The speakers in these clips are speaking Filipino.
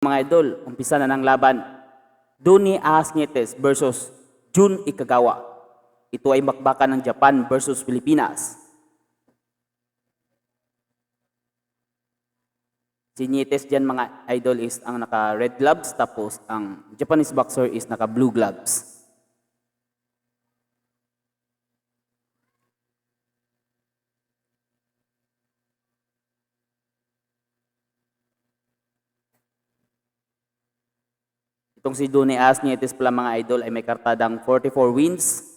Mga idol, umpisa na ng laban. Duni Asnietes versus Jun Ikagawa. Ito ay bakbakan ng Japan versus Pilipinas. Si Nietes dyan mga idol is ang naka red gloves tapos ang Japanese boxer is naka blue gloves. Itong si Dune Asnietes pala mga idol ay may kartadang 44 wins,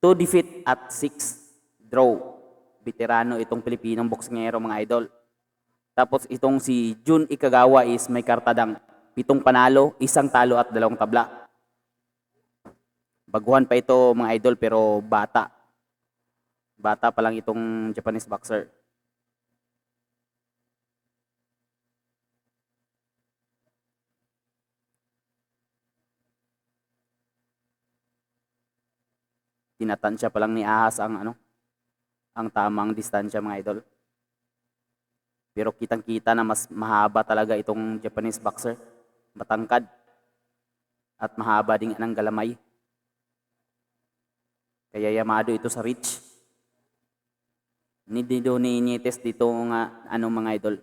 2 defeat at 6 draw. Veterano itong Pilipinong boksingero mga idol. Tapos itong si Jun Ikagawa is may kartadang pitong panalo, isang talo at dalawang tabla. Baguhan pa ito mga idol pero bata. Bata pa lang itong Japanese boxer. Tinatansya pa lang ni Ahas ang ano, ang tamang distansya mga idol. Pero kitang-kita na mas mahaba talaga itong Japanese boxer. Matangkad. At mahaba din ng galamay. Kaya yamado ito sa reach. Hindi do ni Nietes dito nga ano mga idol,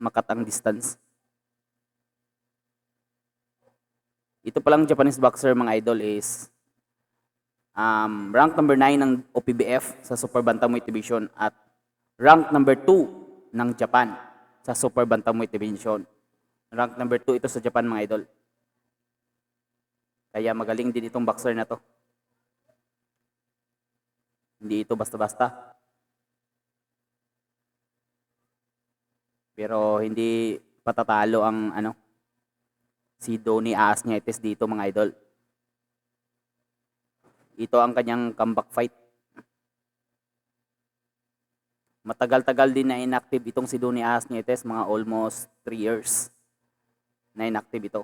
makatang distance. Ito palang Japanese boxer mga idol is um, rank number 9 ng OPBF sa Super Bantamweight Division at rank number 2 ng Japan sa Super Bantamweight Division. Rank number 2 ito sa Japan mga idol. Kaya magaling din itong boxer na to. Hindi ito basta-basta. Pero hindi patatalo ang ano si Donny Asnietes dito mga idol. Ito ang kanyang comeback fight. Matagal-tagal din na inactive itong si Donny Asnietes, mga almost 3 years na inactive ito.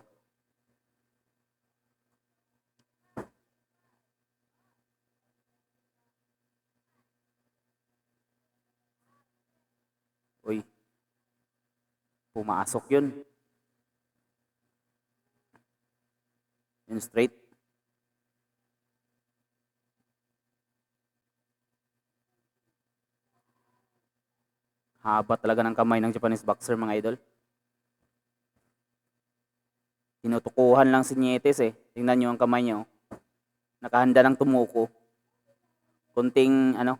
Uy, pumasok yun. Yun straight. Haba talaga ng kamay ng Japanese boxer mga idol. Tinutukuhan lang si Nietes eh. Tingnan nyo ang kamay niya. oh. Nakahanda ng tumuko. Kunting ano,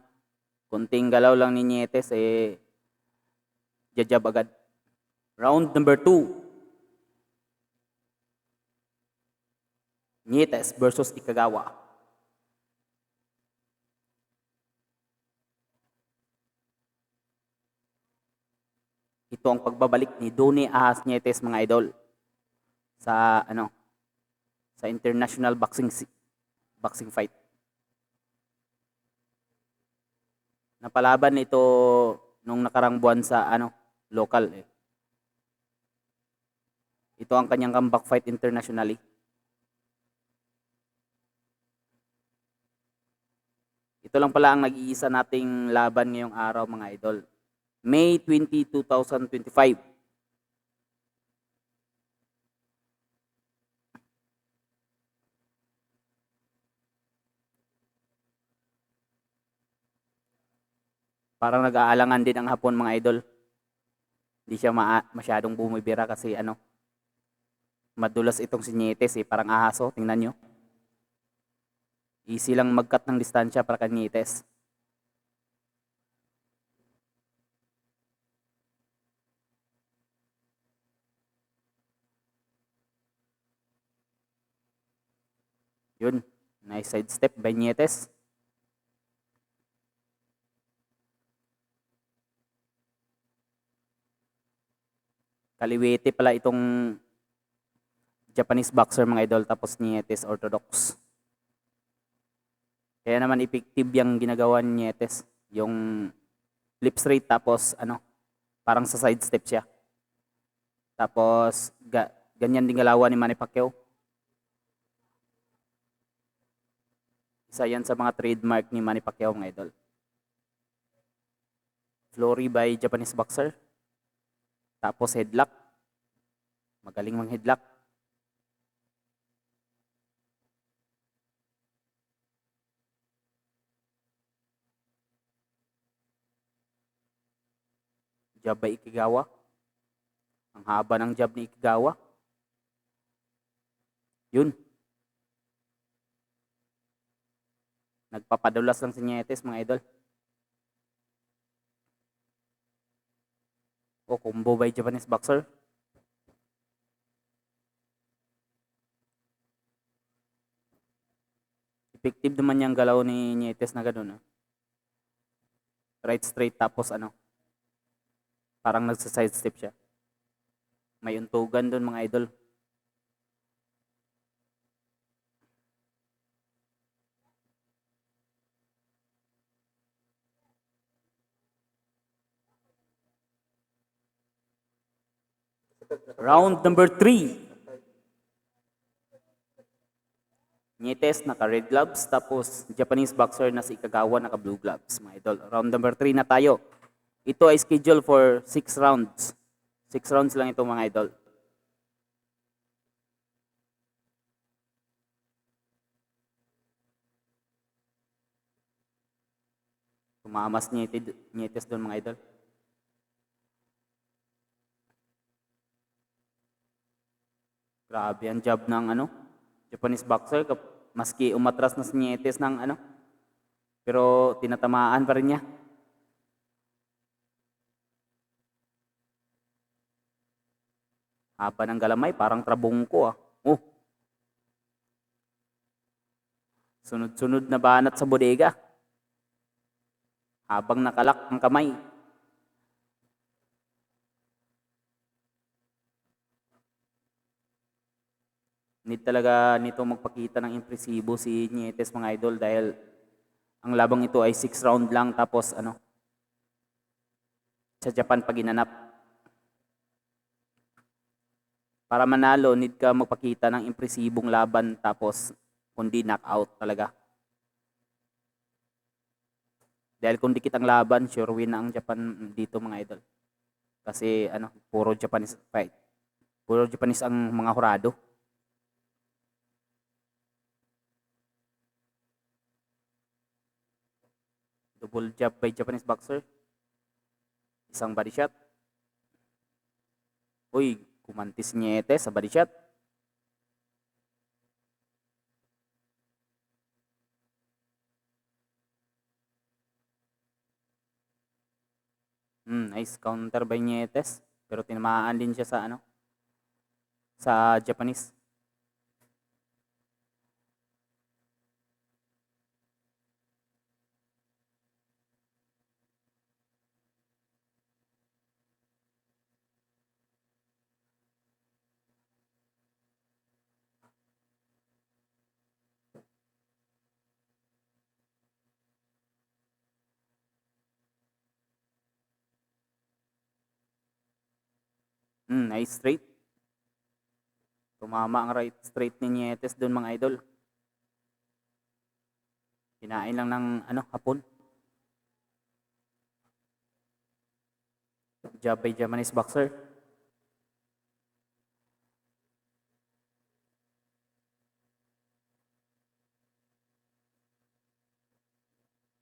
kunting galaw lang ni Nietes eh jajab agad. Round number 2. Nietes versus Ikagawa. Ito ang pagbabalik ni Doni Ahas Nietes mga idol sa ano sa international boxing boxing fight. Napalaban ito nung nakarang buwan sa ano local eh. Ito ang kanyang comeback fight internationally. Ito lang pala ang nag-iisa nating laban ngayong araw mga idol. May 20, 2025. Parang nag-aalangan din ang hapon mga idol. Hindi siya maa- masyadong bumibira kasi ano, madulas itong sinyetes eh, parang ahaso, tingnan nyo. Easy lang mag-cut ng distansya para kanyites. Yun, nice side step by Nietes. Kaliwete pala itong Japanese boxer mga idol tapos Nietes orthodox. Kaya naman effective yung ginagawa ni Nietes. Yung flip straight tapos ano, parang sa side step siya. Tapos ga, ganyan din galawan ni Manny Pacquiao. Isa yan sa mga trademark ni Manny Pacquiao mga idol. Flory by Japanese boxer. Tapos headlock. Magaling mang headlock. Jab by Ikigawa. Ang haba ng jab ni Ikigawa. Yun. Nagpapadulas lang si Nietes, mga idol. O combo by Japanese boxer. Effective naman yung galaw ni Nietes na gano'n. ah. Right straight tapos ano. Parang nagsa-side step siya. May untugan doon mga idol. Round number 3. Nietes naka red gloves tapos Japanese boxer na si Ikagawa naka blue gloves mga idol. Round number 3 na tayo. Ito ay schedule for 6 rounds. 6 rounds lang ito mga idol. Tumamas Nietes doon mga idol. Grabe ang job ng ano, Japanese boxer. Maski umatras na si Nietes ng ano, pero tinatamaan pa rin niya. Haba ng galamay, parang trabungko ah. Oh. Sunod-sunod na banat sa bodega. Habang nakalak ang kamay. Need talaga nito magpakita ng impresibo si Nietes mga idol dahil ang labang ito ay 6 round lang tapos ano sa Japan pag ginanap. Para manalo, need ka magpakita ng impresibong laban tapos kundi knockout talaga. Dahil kung dikit ang laban, sure win na ang Japan dito mga idol. Kasi ano, puro Japanese fight. Puro Japanese ang mga hurado. Double jab by Japanese boxer. Isang body shot. Uy, kumantis Nietes sa body shot. Hmm, nice counter by Nietes. Pero tinamaan din siya sa ano? Sa Japanese. Hmm, nice straight. Tumama ang right straight ni Nietes doon mga idol. Kinain lang ng ano, hapon. Jab by Japanese boxer.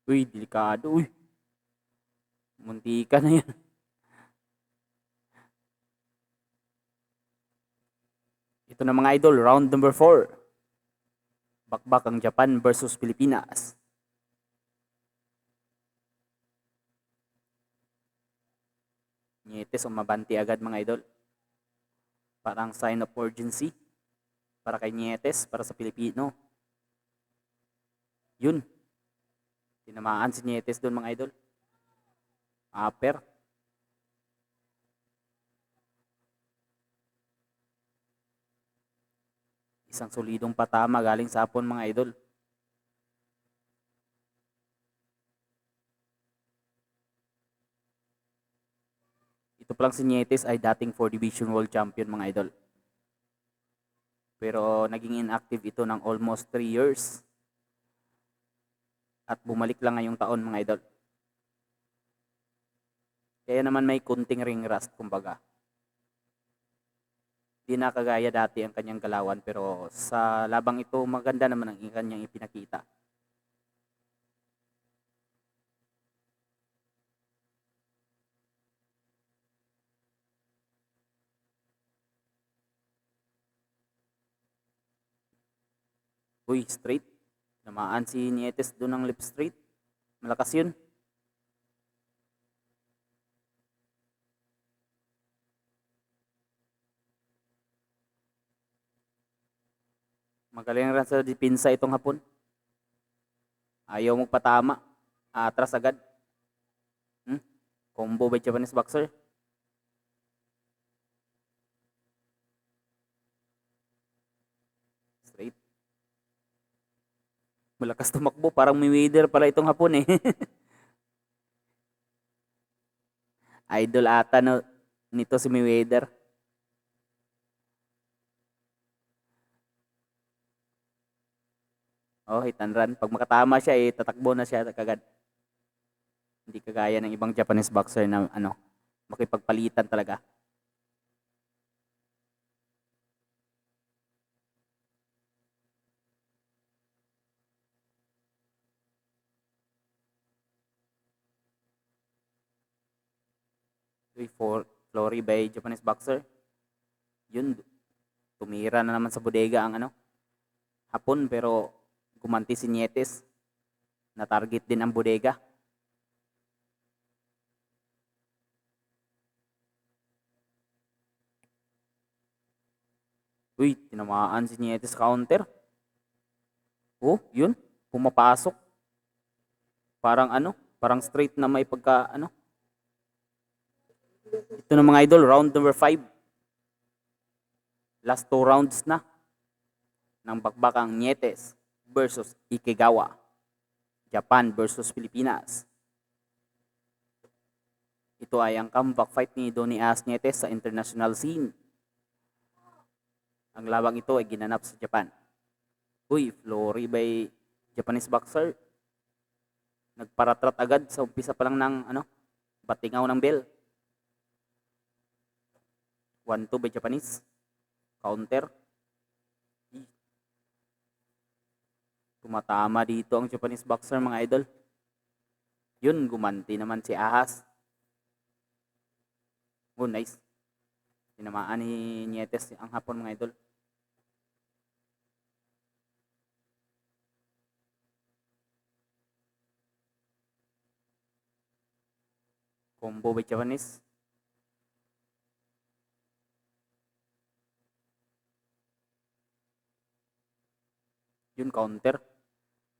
Uy, delikado. Uy. Muntika na yan. Ito na mga idol, round number 4. Bakbak ang Japan versus Pilipinas. Nietes umabanti agad mga idol. Parang sign of urgency. Para kay Nietes, para sa Pilipino. Yun. Tinamaan si Nietes doon mga idol. Upper. Isang solidong patama galing sa hapon mga idol. Ito pa lang si Nietes ay dating 4 Division World Champion mga idol. Pero naging inactive ito ng almost 3 years. At bumalik lang ngayong taon mga idol. Kaya naman may kunting ring rust kumbaga. Di na kagaya dati ang kanyang galawan pero sa labang ito maganda naman ang kanyang ipinakita. Uy, straight. Namaan si Nietes doon ng left straight. Malakas yun. Magaling rin sa depensa itong hapon. Ayaw magpatama. Atras agad. Hmm? Combo by Japanese boxer. Straight. Malakas tumakbo. Parang may Mayweather pala itong hapon eh. Idol ata no, nito si Mayweather. Oh, hit run. Pag makatama siya, eh, tatakbo na siya kagad. Hindi kagaya ng ibang Japanese boxer na ano, makipagpalitan talaga. Uy, for Flory by Japanese boxer. Yun, tumira na naman sa bodega ang ano, hapon pero gumanti si Nietes. Na target din ang bodega. Uy, tinamaan si Nietes counter. Oh, yun. Pumapasok. Parang ano, parang straight na may pagka ano. Ito na mga idol, round number 5. Last two rounds na ng bakbakang Nietes versus Ikegawa. Japan versus Pilipinas. Ito ay ang comeback fight ni Donny As Nietes sa international scene. Ang labang ito ay ginanap sa Japan. Uy, Flory by Japanese boxer. Nagparatrat agad sa umpisa pa lang ng ano, batingaw ng bell. 1-2 by Japanese. Counter. Tumatama dito ang Japanese boxer mga idol. Yun, gumanti naman si Ahas. Oh, nice. Tinamaan ni Nietes ang hapon mga idol. Combo by Japanese. Yun, counter.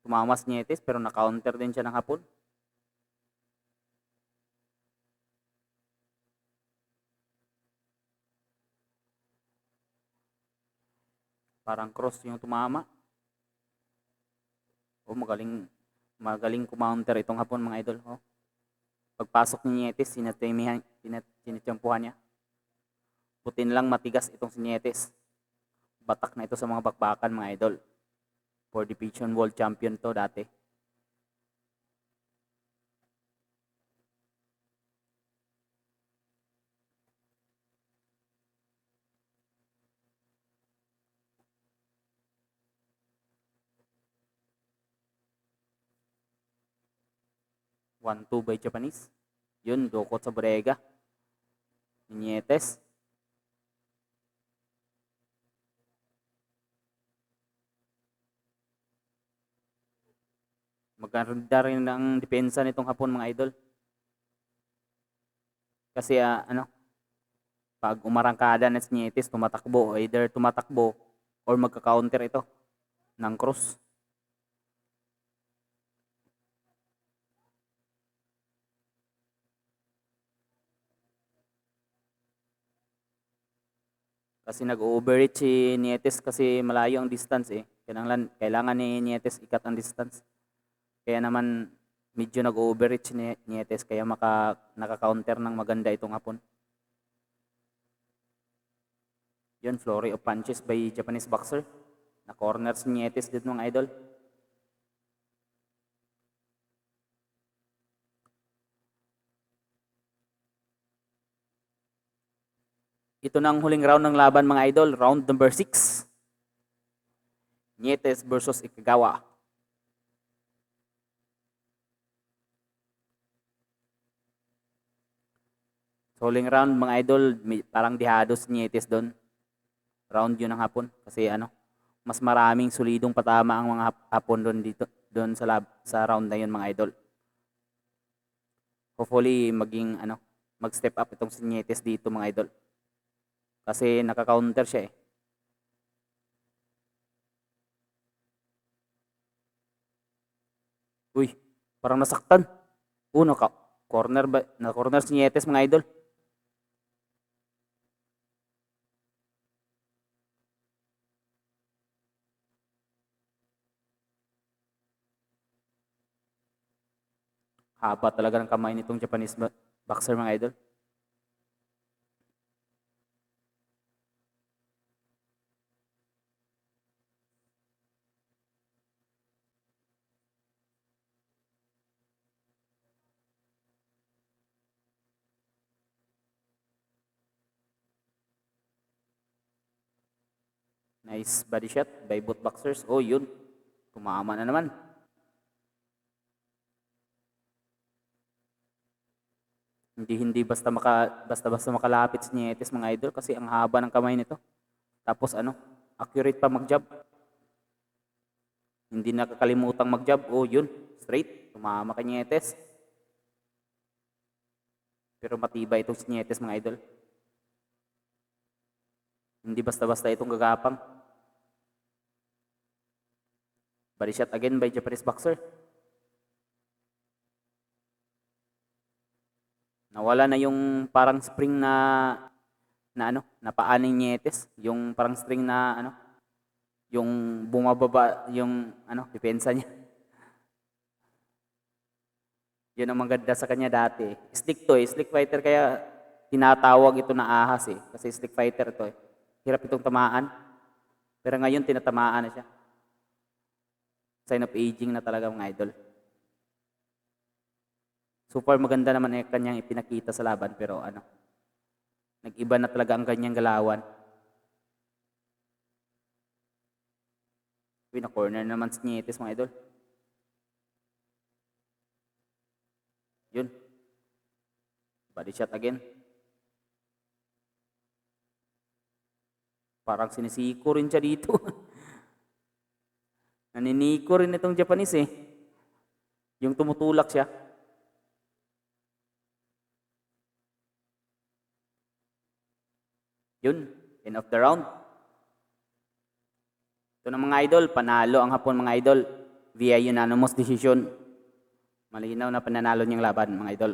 Tumamas Nietes pero na-counter din siya ng hapon. Parang cross yung tumama. Oh, magaling magaling kumounter itong hapon mga idol. Oh. Pagpasok ni Nietes, sinatimihan, sinatiyampuhan niya. Putin lang matigas itong si Nietes. Batak na ito sa mga bakbakan mga idol. For Division World Champion to dati. One two by Japanese. Yun, dukot sa brega. Nietes. Maganda rin ang depensa nitong hapon mga idol. Kasi ah, ano, pag umarangkada na si Nietes, tumatakbo, either tumatakbo or magka-counter ito ng cross. Kasi nag-overreach si Nietes kasi malayo ang distance eh. Kailangan, kailangan ni Nietes ikat ang distance. Kaya naman medyo nag-overreach ni Nietes kaya maka, naka-counter ng maganda itong hapon. Yun, flurry of punches by Japanese boxer. Na corner si Nietes dito mga idol. Ito na ang huling round ng laban mga idol, round number 6. Nietes versus Ikagawa. So, huling round mga idol, may- parang dihado si Nietes doon. Round yun ng hapon. Kasi ano, mas maraming solidong patama ang mga hap- hapon doon dito doon sa lab, sa round na yun mga idol. Hopefully maging ano, mag-step up itong si Nietes dito mga idol. Kasi nakaka-counter siya eh. Uy, parang nasaktan. Uno ka. Corner ba? Na corner si Nietes mga idol. Haba talaga ng kamay nitong Japanese boxer mga idol. Nice body shot by both boxers. Oh, yun. Tumama na naman. Hindi hindi basta maka basta basta makalapit si Nietes mga idol kasi ang haba ng kamay nito. Tapos ano, accurate pa mag-jab. Hindi nakakalimutang mag-jab. Oh, yun. Straight. Tumama kay Nietes. Pero matibay itong si Nietes mga idol. Hindi basta-basta itong gagapang. Body shot again by Japanese boxer. Nawala na yung parang spring na na ano, na paa ni Nietes, yung parang string na ano, yung bumababa yung ano, depensa niya. Yun ang maganda sa kanya dati. Slick to eh, slick fighter kaya tinatawag ito na ahas eh, kasi slick fighter to eh. Hirap itong tamaan. Pero ngayon tinatamaan na siya. Sign of aging na talaga mga idol. Super maganda naman eh kanyang ipinakita sa laban pero ano, nag-iba na talaga ang kanyang galawan. Uy, na corner naman si Nietes mga idol. Yun. Body shot again. Parang sinisiko rin siya dito. Naniniko rin itong Japanese eh. Yung tumutulak siya. Yun, end of the round. Ito na mga idol, panalo ang hapon mga idol via unanimous decision. Malinaw na pananalo niyang laban mga idol.